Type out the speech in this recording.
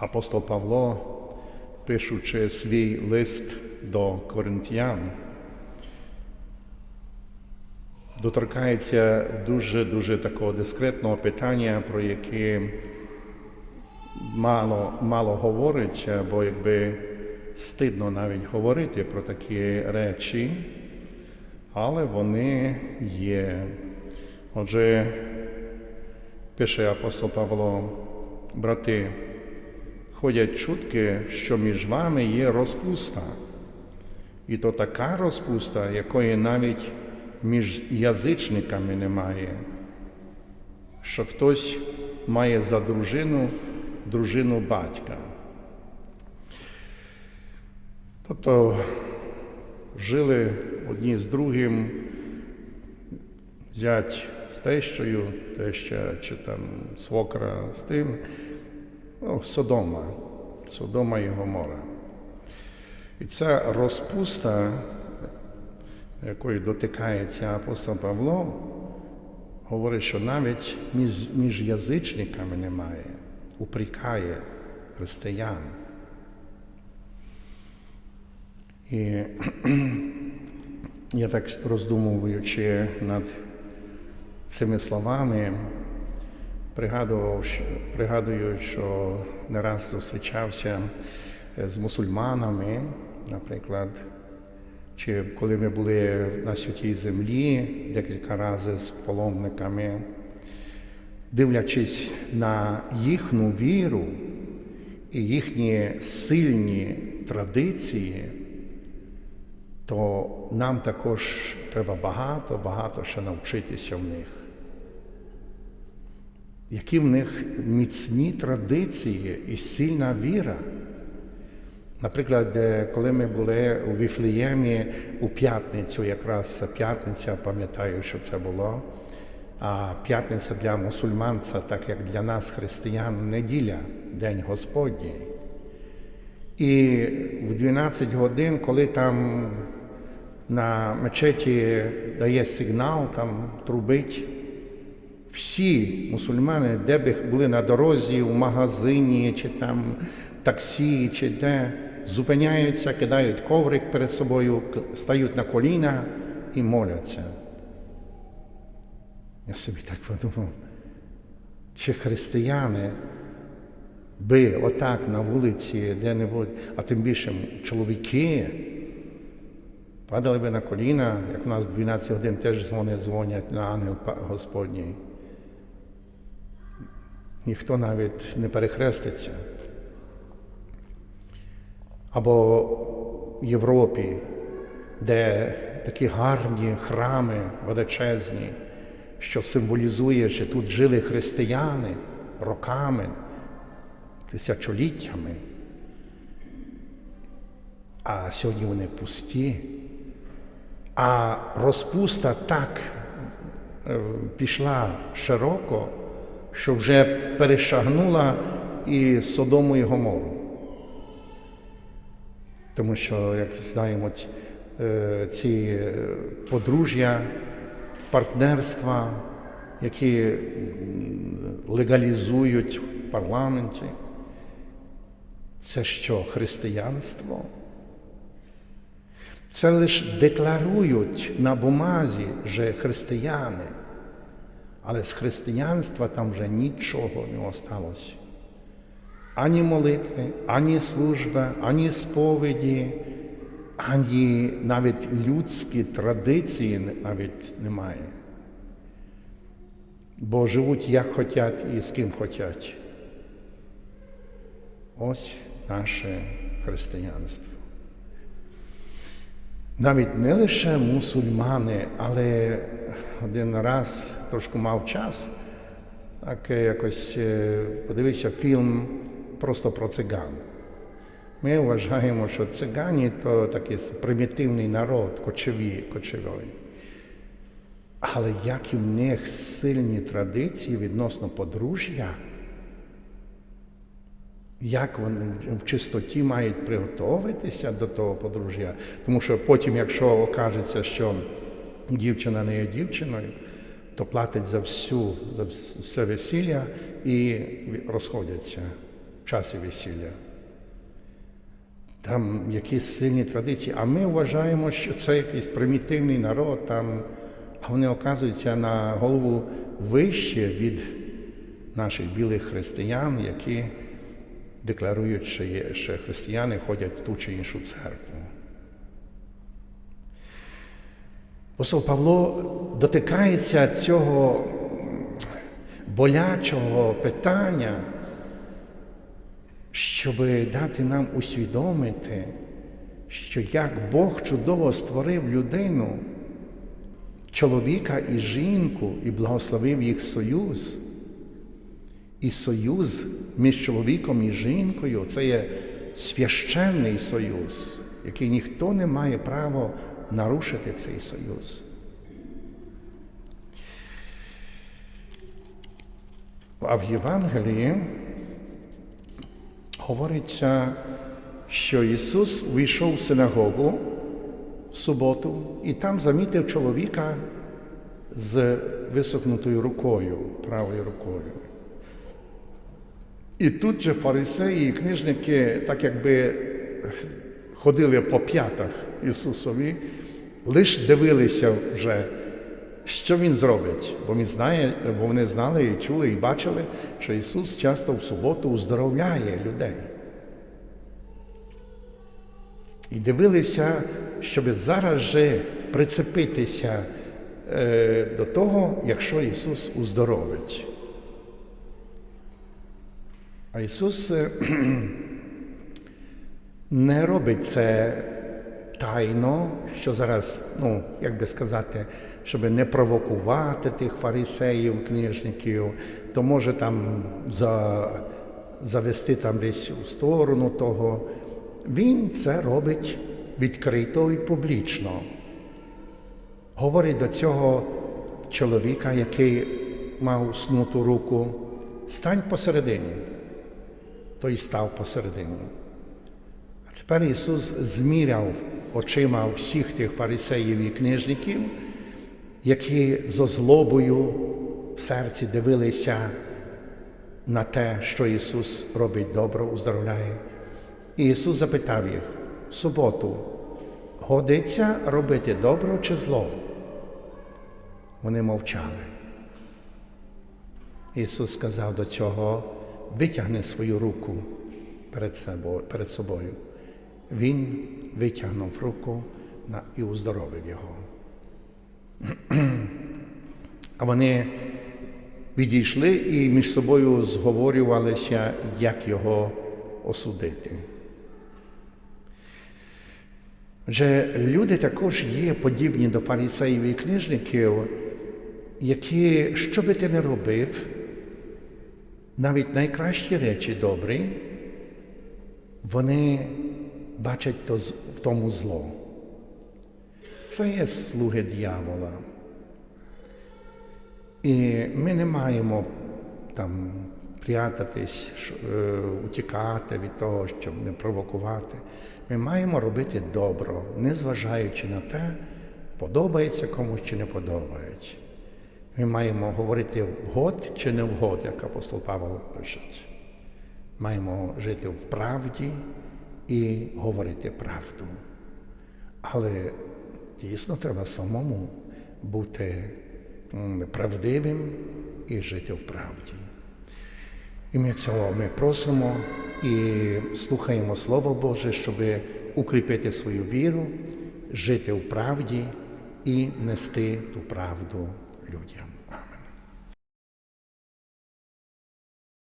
Апостол Павло, пишучи свій лист до коринтян, доторкається дуже-дуже такого дискретного питання, про яке мало, мало говориться, бо якби стидно навіть говорити про такі речі, але вони є. Отже, пише апостол Павло, брати, ходять чутки, що між вами є розпуста. І то така розпуста, якої навіть між язичниками немає, що хтось має за дружину дружину батька. Тобто жили одні з другим, зять з тещою, теща чи там свокра з тим, ну, Содома, Содома і Гомора. І ця розпуста, якої дотикається апостол Павло, говорить, що навіть між, між язичниками немає, упрікає християн. І я так роздумуючи над цими словами, пригадував, пригадую, що не раз зустрічався е, з мусульманами, наприклад, чи коли ми були на святій землі декілька разів з паломниками, дивлячись на їхню віру і їхні сильні традиції, то нам також треба багато, багато ще навчитися в них. Які в них міцні традиції і сильна віра. Наприклад, е, коли ми були у Віфлеємі у п'ятницю, якраз п'ятниця, пам'ятаю, що це було. А п'ятниця для мусульман це так як для нас, християн, неділя, День Господній. І в 12 годин, коли там на мечеті дає сигнал, там трубить, всі мусульмани, де б були на дорозі, у магазині, чи там таксі, чи де, зупиняються, кидають коврик перед собою, стають на коліна і моляться. Я собі так подумав, чи християни би отак на вулиці де-небудь, а тим більше чоловіки, падали би на коліна, як у нас 12 годин теж дзвони дзвонять на ангел Господній. Ніхто навіть не перехреститься. Або в Європі, де такі гарні храми величезні, що символізує, що тут жили християни роками, тисячоліттями. А сьогодні вони пусті. А розпуста так е, пішла широко, що вже перешагнула і Содому і Гомору. Тому що, як знаємо, ці- е, ці е, подружжя, партнерства, які легалізують в парламенті, це що, християнство? Це лише декларують на бумазі, що християни, але з християнства там вже нічого не осталося. Ані молитви, ані служба, ані сповіді, ані навіть людські традиції навіть немає. Бо живуть як хочуть і з ким хочуть. Ось наше християнство. Навіть не лише мусульмани, але один раз трошки мав час, так е, якось е, подивився фільм просто про циган. Ми вважаємо, що цигані то такий примітивний народ, кочові, кочовий. Але як і в них сильні традиції відносно подружжя, як вони в чистоті мають приготуватися до того подружжя. Тому що потім, якщо окажеться, що дівчина не є дівчиною, то платить за всю, за все весілля і розходяться в часі весілля. Там якісь сильні традиції, а ми вважаємо, що це якийсь примітивний народ, там, а вони оказуються на голову вище від наших білих християн, які декларують, що, є, що християни ходять в ту чи іншу церкву. Апостол Павло дотикається цього болячого питання, щоб дати нам усвідомити, що як Бог чудово створив людину, чоловіка і жінку, і благословив їх союз. І союз між чоловіком і жінкою це є священний союз, який ніхто не має права нарушити цей союз. А в Євангелії говориться, що Ісус вийшов в синагогу в суботу і там замітив чоловіка з висохнутою рукою, правою рукою. І тут же фарисеї і книжники, так якби ходили по п'ятах Ісусові, лише дивилися вже, що Він зробить. Бо він знає, бо вони знали і чули, і бачили, що Ісус часто в суботу уздоровляє людей. І дивилися, щоб зараз же прицепитися е, до того, якщо Ісус уздоровить. А Ісус е, не робить це тайно, що зараз, ну, як би сказати, щоб не провокувати тих фарисеїв, книжників, то може там за, завести там десь у сторону того. Він це робить відкрито і публічно. Говорить до цього чоловіка, який мав снуту руку, стань посередині. Той став посередині. Тепер Ісус зміряв очима всіх тих фарисеїв і книжників, які зо злобою в серці дивилися на те, що Ісус робить добро, уздоровляє. І Ісус запитав їх в суботу, годиться робити добро чи зло? Вони мовчали. Ісус сказав до цього, витягни свою руку перед собою. Він витягнув руку і уздоровив його. А вони відійшли і між собою зговорювалися, як його осудити. Вже люди також є подібні до фарисеїв і книжників, які, що би ти не робив, навіть найкращі речі добрі, вони бачать то в тому зло. Це є слуги дьявола. І ми не маємо там прятатись, утікати від того, щоб не провокувати. Ми маємо робити добро, незважаючи на те, подобається комусь чи не подобається. Ми маємо говорити вгод чи не вгод, як апостол Павло пише. Маємо жити в правді і говорити правду. Але дійсно треба самому бути правдивим і жити в правді. І ми цього ми просимо і слухаємо Слово Боже, щоб укріпити свою віру, жити в правді і нести ту правду людям.